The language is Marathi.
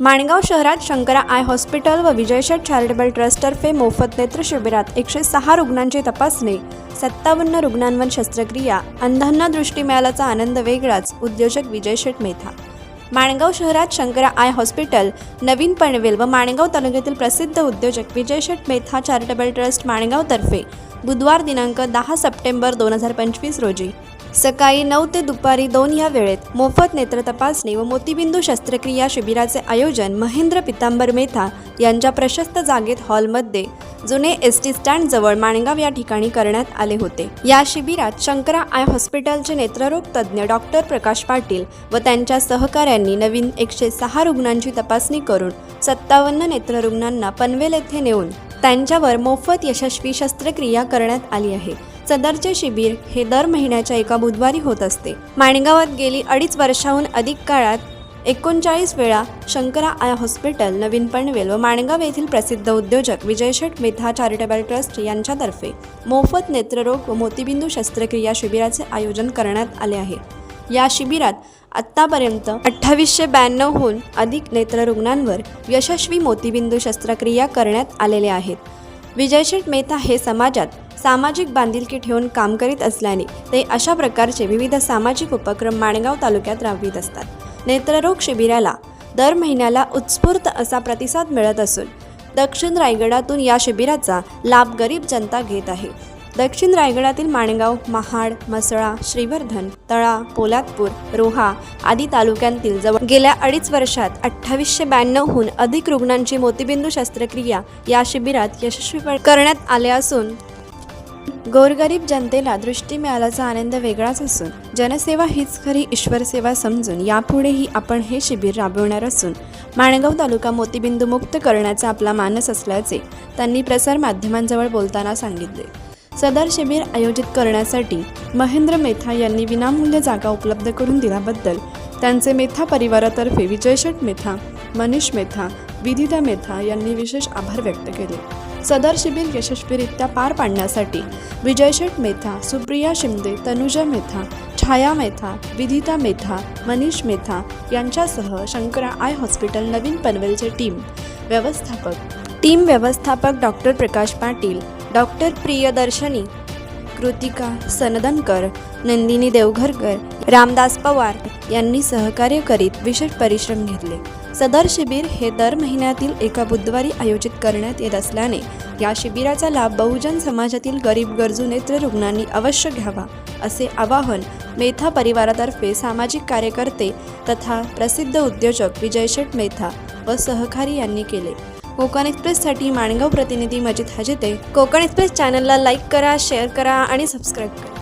माणगाव शहरात शंकरा आय हॉस्पिटल व विजयशेठ चॅरिटेबल ट्रस्टतर्फे मोफत नेत्र शिबिरात एकशे सहा रुग्णांची तपासणी सत्तावन्न रुग्णांवर शस्त्रक्रिया अंधांना दृष्टी मिळाल्याचा आनंद वेगळाच उद्योजक विजय शेठ मेथा माणगाव शहरात शंकरा आय हॉस्पिटल नवीन पनवेल व माणगाव तालुक्यातील प्रसिद्ध उद्योजक विजय शेठ मेथा चॅरिटेबल ट्रस्ट माणगावतर्फे बुधवार दिनांक दहा सप्टेंबर दोन हजार पंचवीस रोजी सकाळी नऊ ते दुपारी दोन या वेळेत मोफत नेत्र तपासणी व मोतीबिंदू शस्त्रक्रिया शिबिराचे आयोजन महेंद्र पितांबर मेथा यांच्या प्रशस्त जागेत हॉलमध्ये जुने एस टी स्टँड जवळ माणगाव या ठिकाणी करण्यात आले होते. या शिबिरात शंकरा आय हॉस्पिटलचे नेत्ररोग तज्ज्ञ डॉक्टर प्रकाश पाटील व त्यांच्या सहकाऱ्यांनी नवीन एकशे सहा रुग्णांची तपासणी करून सत्तावन्न नेत्ररुग्णांना पनवेल येथे नेऊन त्यांच्यावर मोफत यशस्वी शस्त्रक्रिया करण्यात आली आहे. सदरचे शिबिर हे दर महिन्याच्या एका बुधवारी होत असते. माणगावात गेली अडीच वर्षाहून अधिक काळात एकोणचाळीस वेळा शंकरा आय हॉस्पिटल नवीन पनवेल व माणगाव येथील प्रसिद्ध उद्योजक विजय शेठ मेथा चॅरिटेबल ट्रस्ट यांच्यातर्फे मोफत नेत्ररोग व मोतीबिंदू शस्त्रक्रिया शिबिराचे आयोजन करण्यात आले आहे. या शिबिरात आत्तापर्यंत अठ्ठावीसशे ब्याण्णवहून अधिक नेत्ररुग्णांवर यशस्वी मोतीबिंदू शस्त्रक्रिया करण्यात आलेल्या आहेत. विजयशेठ मेहता हे समाजात सामाजिक बांधिलकी ठेवून काम करीत असल्याने ते अशा प्रकारचे विविध सामाजिक उपक्रम माणगाव तालुक्यात राबवित असतात. नेत्ररोग शिबिराला दर महिन्याला उत्स्फूर्त असा प्रतिसाद मिळत असून दक्षिण रायगडातून या शिबिराचा लाभ गरीब जनता घेत आहे. दक्षिण रायगडातील माणगाव महाड मसळा श्रीवर्धन तळा पोलादपूर रोहा आदी तालुक्यांतील जवळ गेल्या अडीच वर्षात अठ्ठावीसशे ब्याण्णवहून अधिक रुग्णांची मोतीबिंदू शस्त्रक्रिया या शिबिरात यशस्वी करण्यात आले असून गोरगरीब जनतेला दृष्टी मिळाल्याचा आनंद वेगळाच असून जनसेवा हीच खरी ईश्वर सेवा समजून यापुढेही आपण हे शिबिर राबवणार असून माणगाव तालुका मोतीबिंदू मुक्त करण्याचा आपला मानस असल्याचे त्यांनी प्रसारमाध्यमांजवळ बोलताना सांगितले. सदर शिबिर आयोजित करण्यासाठी महेंद्र मेथा यांनी विनामूल्य जागा उपलब्ध करून दिल्याबद्दल त्यांचे मेथा परिवारातर्फे विजयशेठ मेथा मनीष मेथा विदिता मेथा यांनी विशेष आभार व्यक्त केले. सदर शिबिर यशस्वीरित्या पार पाडण्यासाठी विजयशेठ मेथा सुप्रिया शिंदे तनुजा मेथा छाया मेथा विदिता मेथा मनीष मेथा यांच्यासह शंकरा आय हॉस्पिटल नवीन पनवेलचे टीम व्यवस्थापक. टीम व्यवस्थापक डॉक्टर प्रकाश पाटील डॉक्टर प्रियदर्शनी कृतिका सनदनकर नंदिनी देवघरकर रामदास पवार यांनी सहकार्य करीत विशेष परिश्रम घेतले. सदर शिबिर हे दर महिन्यातील एका बुधवारी आयोजित करण्यात येत असल्याने या शिबिराचा लाभ बहुजन समाजातील गरीब गरजू नेत्र रुग्णांनी अवश्य घ्यावा असे आवाहन मेथा परिवारातर्फे सामाजिक कार्यकर्ते तथा प्रसिद्ध उद्योजक विजय शेठ मेथा व सहकारी यांनी केले. कोकण एक्सप्रेससाठी माणगाव प्रतिनिधी मजिद हजिते. कोकण एक्सप्रेस चॅनलला लाईक करा शेअर करा आणि सबस्क्राईब करा.